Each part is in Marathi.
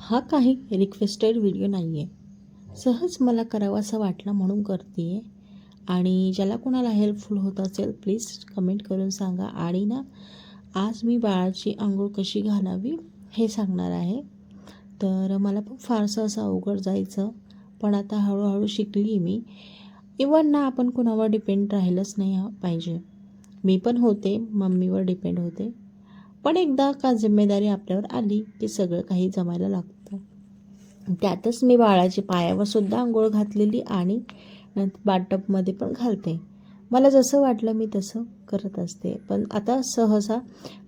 हा काही रिक्वेस्टेड व्हिडिओ नाही आहे सहज मला करावासा वाटला म्हणून करते आहे आणि ज्याला कोणाला हेल्पफुल होत असेल प्लीज कमेंट करून सांगा. आणि ना आज मी बाळाची आंघोळ कशी घालावी हे सांगणार आहे. तर मला पण फारसं असं अवघड जायचं. पण आता हळूहळू शिकली मी. इवन ना आपण कुणावर डिपेंड राहिलंच नाही पाहिजे. मी पण होते मम्मीवर डिपेंड होते. पण एकदा का जिम्मेदारी आपल्यावर आली की सगळं काही जमायला लागतं. त्यातच मी बाळाची पायावर सुद्धा आंघोळ घातलेली आणि नंतर बाटपमध्ये पण घालते. मला जसं वाटलं मी तसं करत असते. पण आता सहसा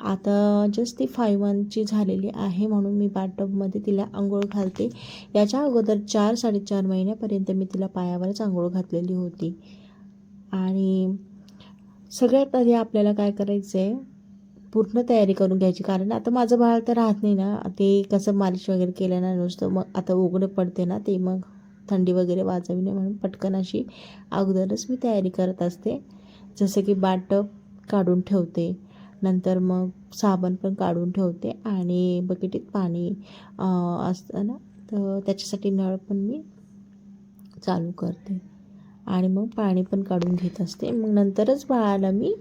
आता जस्ट ती फाईव्ह मंथची झालेली आहे म्हणून मी बाटपमध्ये तिला आंघोळ घालते. याच्या अगोदर चार साडेचार महिन्यापर्यंत मी तिला पायावरच आंघोळ घातलेली होती. आणि सगळ्यात आधी आपल्याला काय करायचं आहे पूर्ण तयारी करून घ्यायची. कारण आता माझं बाळ तर राहत नाही ना. ते कसं मालिश वगैरे केलं ना नुसतं मग आता उघडं पडते ना ते मग थंडी वगैरे वाजावी नाही म्हणून पटकन अशी अगोदरच मी तयारी करत असते. जसं की बाटप काढून ठेवते नंतर मग साबण पण काढून ठेवते आणि बकेटीत पाणी असतं ना तर त्याच्यासाठी नळ पण मी चालू करते. आणि मग पाणी पण काढून घेत असते. मग नंतरच बाळाला मी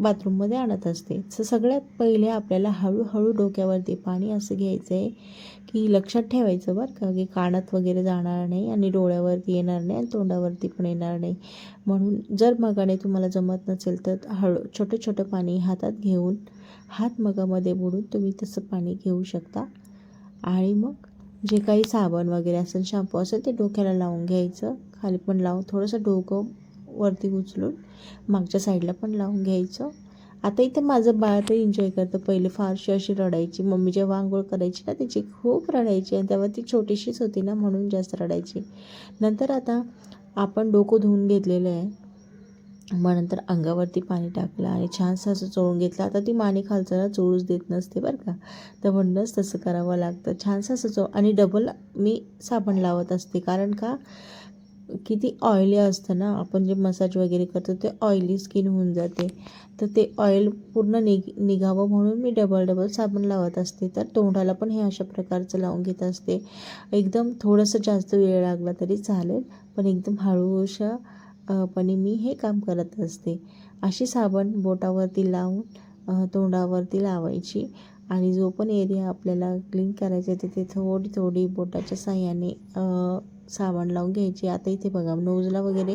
बाथरूममध्ये आणत असते. तर सगळ्यात पहिले आपल्याला हळूहळू डोक्यावरती पाणी असं घ्यायचं आहे की लक्षात ठेवायचं बरं का की कानात वगैरे जाणार नाही आणि डोळ्यावरती येणार नाही आणि तोंडावरती पण येणार नाही. म्हणून जर मगाने तुम्हाला जमत नसेल तर हळू छोटं छोटं पाणी हातात घेऊन हात मगामध्ये बुडून तुम्ही तसं पाणी घेऊ शकता. आणि मग जे काही साबण वगैरे असेल शॅम्पू असेल ते डोक्याला लावून घ्यायचं. खाली पण लावून थोडंसं डोकं वरती उचलून मागच्या साईडला पण लावून घ्यायचं. आता इथे माझं बाळ तर एन्जॉय करतं. पहिले फारशी अशी रडायची. मम्मी जेव्हा आंघोळ करायची ना त्याची खूप रडायची आणि तेव्हा ती छोटीशीच होती ना म्हणून जास्त रडायची. नंतर आता आपण डोकं धुवून घेतलेलं आहे. मग नंतर अंगावरती पाणी टाकलं आणि छानसं असं चोळून घेतलं. आता ती माने खालचाला चोळूच देत नसते बरं का. तर म्हणूनच तसं करावं लागतं. छानसं असं चो आणि डबल मी साबण लावत असते. कारण का? किती ऑइली असतं ना आपण जे मसाज वगैरे करतो ते ऑइली स्किन होऊन जाते. तर ते ऑइल पूर्ण निघ निघावं म्हणून मी डबल डबल साबण लावत असते. तर तोंडाला पण हे अशा प्रकारचं लावून घेत असते. एकदम थोडंसं जास्त वेळ लागला तरी चालेल पण एकदम हळूशा पणे मी हे काम करत असते. अशी साबण बोटावरती लावून तोंडावरती लावायची. आणि जो पण एरिया आपल्याला क्लीन करायचा आहे तिथे थोडी थोडी बोटाच्या साह्याने साबण लावून घ्यायची. आता इथे बघा नोजला वगैरे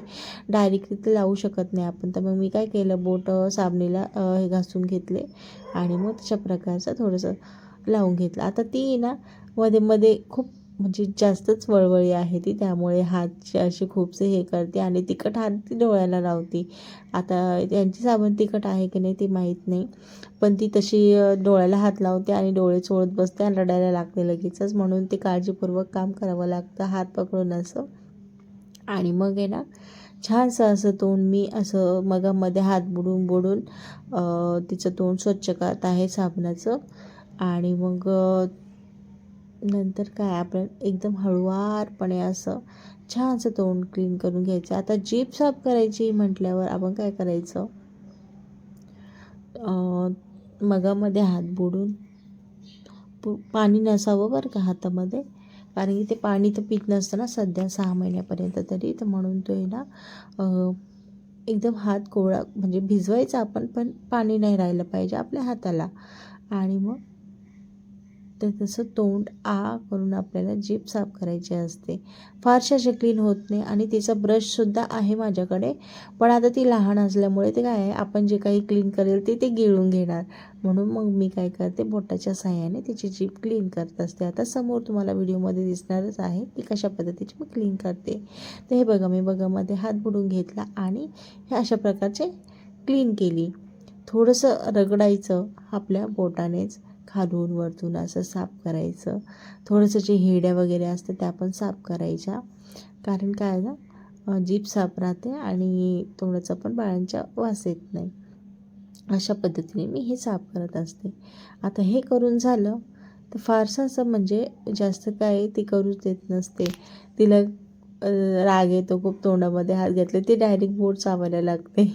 डायरेक्ट तिथे लावू शकत नाही आपण. तर मग मी काय केलं बोट साबणीला हे घासून घेतले आणि मग तशा प्रकारचं थोडंसं लावून घेतलं. आता ती ना मध्ये मध्ये खूप म्हणजे जास्तच वळवळी आहे ती त्यामुळे हात असे खूपसे हे करते आणि तिखट हात ती डोळ्याला लावते. आता यांची साबण तिखट आहे की नाही ते माहीत नाही पण ती तशी डोळ्याला हात लावते आणि डोळे चोळत बसते आणि रडायला लागते लगेचच. म्हणून ते काळजीपूर्वक काम करावं लागतं हात पकडून असं. आणि मग आहे ना छानसं असं तोंड मी असं मगामध्ये हात बुडून बुडून तिचं तोंड स्वच्छ करत आहे साबणाचं. आणि मग नंतर काय आपण एकदम हळुवारपणे असं छानसं तोंड क्लीन करून घ्यायचं. आता जीभ साफ करायची म्हटल्यावर आपण काय करायचं? मगामध्ये हात बुडून पु- पाणी नसावं बरं का हातामध्ये. कारण की ते पाणी तर पीत नसतं ना सध्या सहा महिन्यापर्यंत तरी. तर म्हणून तो आहे ना एकदम हात कोवळा म्हणजे भिजवायचा आपण पण पाणी नाही राहिलं पाहिजे आपल्या हाताला. आणि मग तर तसं तोंड आ करून आपल्याला जीभ साफ करायची असते. फारशा अशी क्लीन होत नाही आणि तिचा ब्रशसुद्धा आहे माझ्याकडे. पण आता ती लहान असल्यामुळे ते काय आहे? आपण जे काही क्लीन करेल ते ते गिळून घेणार. म्हणून मग मी काय करते? बोटाच्या साह्याने तिची जीभ क्लीन करत असते. आता समोर तुम्हाला व्हिडिओमध्ये दिसणारच आहे की कशा पद्धतीची मी क्लीन करते. तर हे बघा मी बघामध्ये हात बुडून घेतला आणि हे अशा प्रकारचे क्लीन केली. थोडंसं रगडायचं आपल्या बोटानेच खालून वरतून असं साफ करायचं. थोडंसं जे हिड्या वगैरे असतं त्या पण साफ करायच्या. कारण काय ना जीप जीभ साफ राहते आणि तोंडाचा पण बाळांच्या वास येत नाही. अशा पद्धतीने मी हे साफ करत असते. आता हे करून झालं तर फारसं असं म्हणजे जास्त काय ती करूच देत नसते. तिला राग येतो खूप तोंडामध्ये हात घातले ती डायरेक्ट बोट चावायला लागते.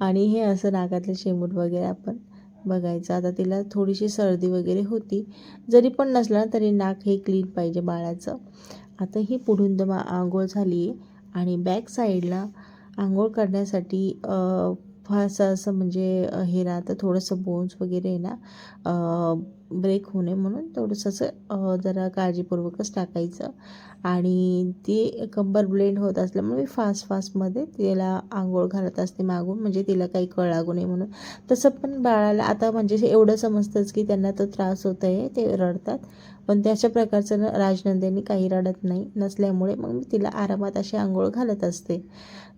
आणि हे असं नाकातले शेंबूड वगैरे आपण बघायचं. आता तिला थोडीशी सर्दी वगैरे होती. जरी पण नसलं तरी नाक हे क्लीन पाहिजे बाळाचं. आता ही पुढून तर आंघोळ झाली आहे आणि बॅक साईडला आंघोळ करण्यासाठी फारसं असं म्हणजे हे राहतं. थोडंसं बोन्स वगैरे आहे ना ब्रेक होऊ नये म्हणून थोडंसं असं जरा काळजीपूर्वकच टाकायचं. आणि ती कंबर ब्लेंड होत असल्यामुळे मी फास्ट फास्टमध्ये तिला आंघोळ घालत असते मागून म्हणजे तिला काही कळ लागू नये म्हणून. तसं पण बाळाला आता म्हणजे एवढं समजतंच की त्यांना तो त्रास होत आहे ते रडतात. पण त्याच्या प्रकारचं राजनंदिनी काही रडत नाही नसल्यामुळे मग मी तिला आरामात अशी आंघोळ घालत असते.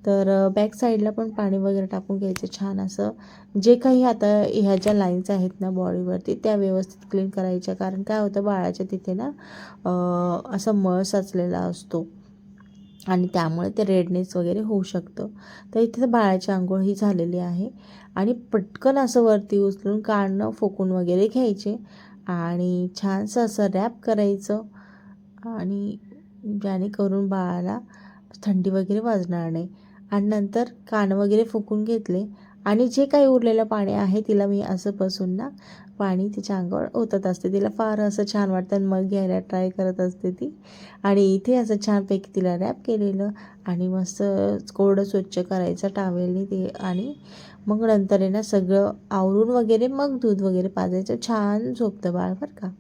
तर बॅक साईडला पण पाणी वगैरे टाकून घ्यायचं छान असं. जे काही आता ह्या ज्या लाईन्स आहेत ना बॉडीवरती त्या व्यवस्थित क्लीन करायच्या. कारण काय होतं बाळाच्या तिथे ना असं असा मळ साचलेला असतो. आणि त्यामुळे ते रेडनेस वगैरे होऊ शकतं. तर इथे बाळाची आंघोळ ही झालेली आहे. आणि पटकन असं वरती उचलून काढणं फोकून वगैरे घ्यायचे. आणि छानसं असं रॅप करायचं आणि ज्याने करून बाळाला थंडी वगैरे वाजणार नाही. आणि नंतर कान वगैरे फुकून घेतले आणि जे काही उरलेलं पाणी आहे तिला मी असं बसून ना पाणी तिच्या अंगावर ओतत असते. तिला फार असं छान वाटतं आणि मग घ्यायला ट्राय करत असते ती. आणि इथे असं छानपैकी तिला रॅप केलेलं आणि मस्त कोरडं स्वच्छ करायचं टावेलनी ते आणि मग नंतर आहे ना सगळं आवरून वगैरे मग दूध वगैरे पाजायचं. छान झोपतं बाळ बरं का.